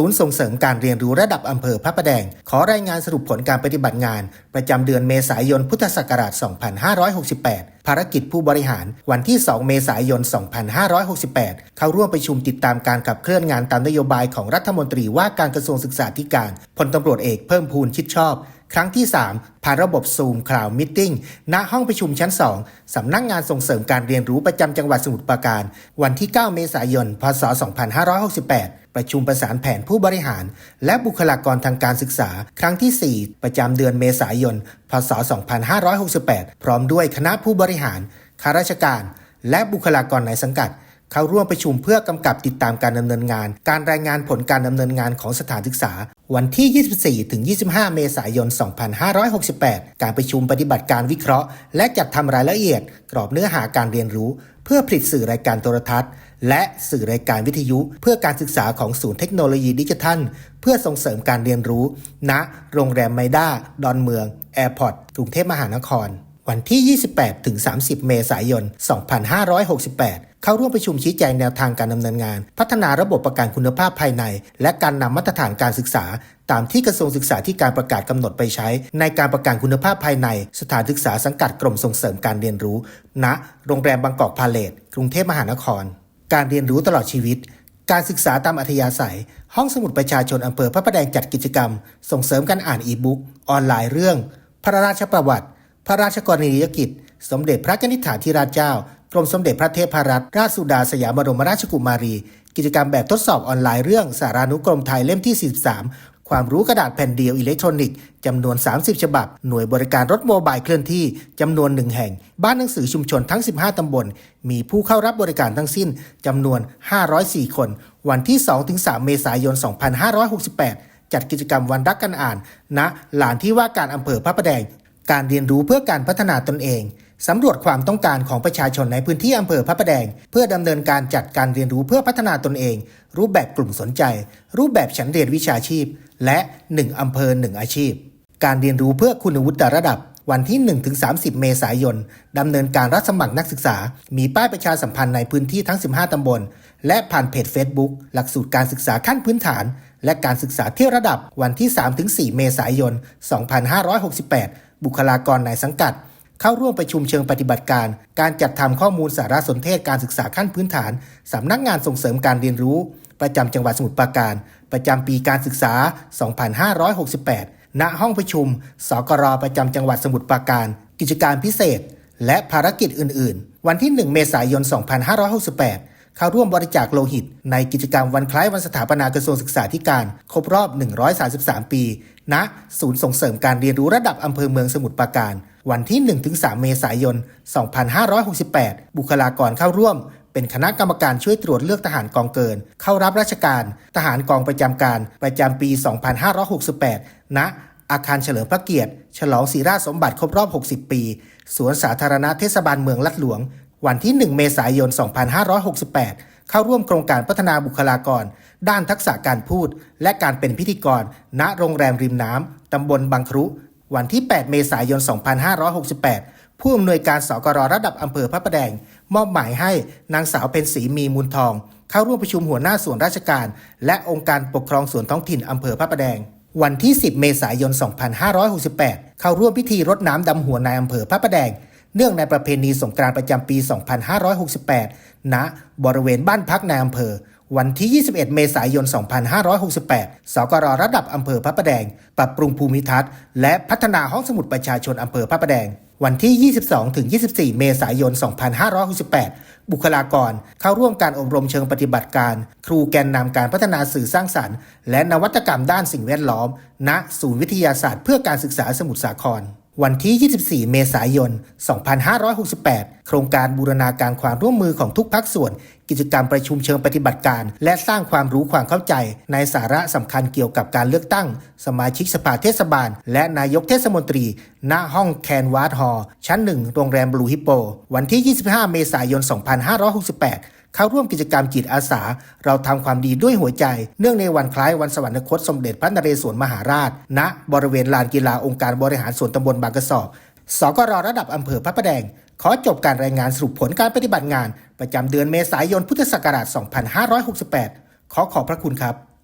ศูนย์ส่งเสริมการเรียนรู้ระดับอำเภอพระประแดง ขอรายงานสรุปผลการปฏิบัติงาน ประจำเดือนเมษายนพุทธศักราช 2568 ภารกิจผู้บริหาร วันที่ 2 เมษายน 2568 เข้าร่วมประชุมติดตามการขับเคลื่อนงานตามนโยบายของรัฐมนตรีว่าการกระทรวงศึกษาธิการพลตำรวจเอกเพิ่มพูนชิดชอบ ครั้งที่ 3 ผ่านระบบซูมคลาวมิทติ้งณห้องประชุมชั้น 2 สำนักงงานส่งเสริมการเรียนรู้ประจำจังหวัดสมุทรปราการ วันที่ 9 เมษายน พศ 2568 ประชุมประสานแผนผู้บริหาร และบุคลากรทางการศึกษา ครั้งที่ 4 ประจำเดือนเมษายน พศ 2568 พร้อมด้วยคณะผู้บริหาร ข้าราชการ และบุคลากรในสังกัดเข้าร่วมประชุมเพื่อกำกับติดตามการดำเนินงาน การรายงานผลการดำเนินงานของสถานศึกษา วันที่ 24 ถึง 25 เมษายน 2568 การประชุมปฏิบัติการวิเคราะห์ และจัดทำรายละเอียด กรอบเนื้อหาการเรียนรู้ เพื่อผลิตสื่อรายการโทรทัศน์ และสื่อรายการวิทยุ เพื่อการศึกษาของศูนย์เทคโนโลยีดิจิทัล เพื่อส่งเสริมการเรียนรู้ ณ โรงแรมไมด้า ดอนเมือง แอร์พอร์ต กรุงเทพมหานคร วันที่ 28 ถึง 30 เมษายน 2568 เข้าร่วมประชุมชี้แจงแนวทางการดำเนินงาน พัฒนาระบบประกันคุณภาพภายใน และการนำมาตรฐานการศึกษา ตามที่กระทรวงศึกษาที่การประกาศกำหนดไปใช้ ในการประกันคุณภาพภายใน สถานศึกษาสังกัดกรมส่งเสริมการเรียนรู้ ณ โรงแรมบางกอกพาเลตกรุงเทพมหานคร การเรียนรู้ตลอดชีวิต การศึกษาตามอัธยาศัย ห้องสมุดประชาชนอำเภอพระประแดงจัดกิจกรรม ส่งเสริมการอ่านอีบุ๊กออนไลน์เรื่อง พระราชประวัติ พระราชกรณียกิจ สมเด็จพระนิษฐาธิราชเจ้า กรมสมเด็จพระเทพรัตนราชสุดาสยามบรมราชกุมารี กิจกรรมแบบทดสอบออนไลน์เรื่องสารานุกรมไทยเล่มที่ 43 ความรู้กระดาษแผ่นเดียวอิเล็กทรอนิกส์จำนวน 30 ฉบับ หน่วยบริการรถโมบายเคลื่อนที่จำนวนหนึ่งแห่ง บ้านหนังสือชุมชนทั้ง 15 ตำบล มีผู้เข้ารับบริการทั้งสิ้นจำนวน 504 คน วันที่ 2-3 เมษายน 2568 จัดกิจกรรมวันรักกันอ่านณลานที่ว่าการอำเภอพระประแดง การเรียนรู้เพื่อการพัฒนาตนเอง สำรวจความต้องการของประชาชนในพื้นที่อำเภอพระประแดง เพื่อดำเนินการจัดการเรียนรู้เพื่อพัฒนาตนเอง รูปแบบกลุ่มสนใจ รูปแบบชั้นเรียนวิชาชีพ และ 1 อำเภอ 1 อาชีพ การเรียนรู้เพื่อคุณวุฒิระดับ วันที่ 1-30 เมษายนดำเนินการรับสมัครนักศึกษา มีป้ายประชาสัมพันธ์ในพื้นที่ทั้ง 15 ตำบล และผ่านเพจ Facebook หลักสูตรการศึกษาขั้นพื้นฐาน และการศึกษาเที่ยวระดับวันที่ 3-4 เมษายน 2568 บุคลากรในสังกัด เข้าร่วมประชุมเชิงปฏิบัติการ การจัดทำข้อมูลสารสนเทศการศึกษาขั้นพื้นฐานสำนักงานส่งเสริมการเรียนรู้ ประจำจังหวัดสมุทรปราการ ประจำปีการศึกษา 2568 ณ ห้องประชุม สกรประจำจังหวัดสมุทรปราการ กิจการพิเศษ และภารกิจอื่น ๆ วันที่ 1 เมษายน 2568เข้าร่วมบริจาคโลหิต ในกิจกรรมวันคล้ายวันสถาปนากระทรวงศึกษาธิการ ครบรอบ 133 ปี ณ ศูนย์ส่งเสริมการเรียนรู้ระดับอำเภอเมืองสมุทรปราการ วันที่ 1-3 เมษายน 2568 บุคลากรเข้าร่วม เป็นคณะกรรมการช่วยตรวจเลือกทหารกองเกิน เข้ารับราชการ ทหารกองประจำการประจำปี 2568 ณ อาคารเฉลิมพระเกียรติ ฉลองศรีราชสมบัติครบรอบ 60 ปี สวนสาธารณะเทศบาลเมืองลัดหลวง วันที่ 1 เมษายน 2568เข้าร่วมโครงการพัฒนาบุคลากร ด้านทักษะการพูด และการเป็นพิธีกร ณ โรงแรมริมน้ำ ตำบลบางครุ วันที่ 8 เมษายน 2568 ผู้อำนวยการสกรระดับอำเภอพระประแดง มอบหมายให้นางสาวเพ็ญศรีมีมูลทอง เข้าร่วมประชุมหัวหน้าส่วนราชการ และองค์การปกครองส่วนท้องถิ่นอำเภอพระประแดง วันที่ 10 เมษายน 2568 เข้าร่วมพิธีรดน้ำดำหัวนายอำเภอพระประแดงเนื่องในประเพณีสงกรานต์ประจำปี 2568 ณ บริเวณบ้านพักนายอำเภอ วันที่ 21 เมษายน 2568 สกรระดับอำเภอพระประแดง ปรับปรุงภูมิทัศน์และพัฒนาห้องสมุดประชาชนอำเภอพระประแดง วันที่ 22 ถึง 24 เมษายน 2568 บุคลากรเข้าร่วมการอบรมเชิงปฏิบัติการ ครูแกนนำการพัฒนาสื่อสร้างสรรค์ และนวัตกรรมด้านสิ่งแวดล้อม ณ ศูนย์วิทยาศาสตร์เพื่อการศึกษาสมุทรสาคร วันที่ 24 เมษายน 2568 โครงการบูรณาการความร่วมมือของทุกภาคส่วน กิจกรรมประชุมเชิงปฏิบัติการ และสร้างความรู้ความเข้าใจ ในสาระสำคัญเกี่ยวกับการเลือกตั้ง สมาชิกสภาเทศบาล และนายกเทศมนตรี ณ ห้องแคนวาร์ดฮอล์ชั้น 1 โรงแรมบลูฮิปโป วันที่ 25 เมษายน 2568 เข้าร่วมกิจกรรมจิตอาสา เราทำความดีด้วยหัวใจ เนื่องในวันคล้ายวันสวรรคตสมเด็จพระนเรศวรมหาราช ณ บริเวณลานกีฬาองค์การบริหารส่วนตำบลบางกระสอบ สกรระดับอำเภอพระประแดง ขอจบการรายงานสรุปผลการปฏิบัติงาน ประจำเดือนเมษายนพุทธศักราช 2568 ขอขอบพระคุณครับ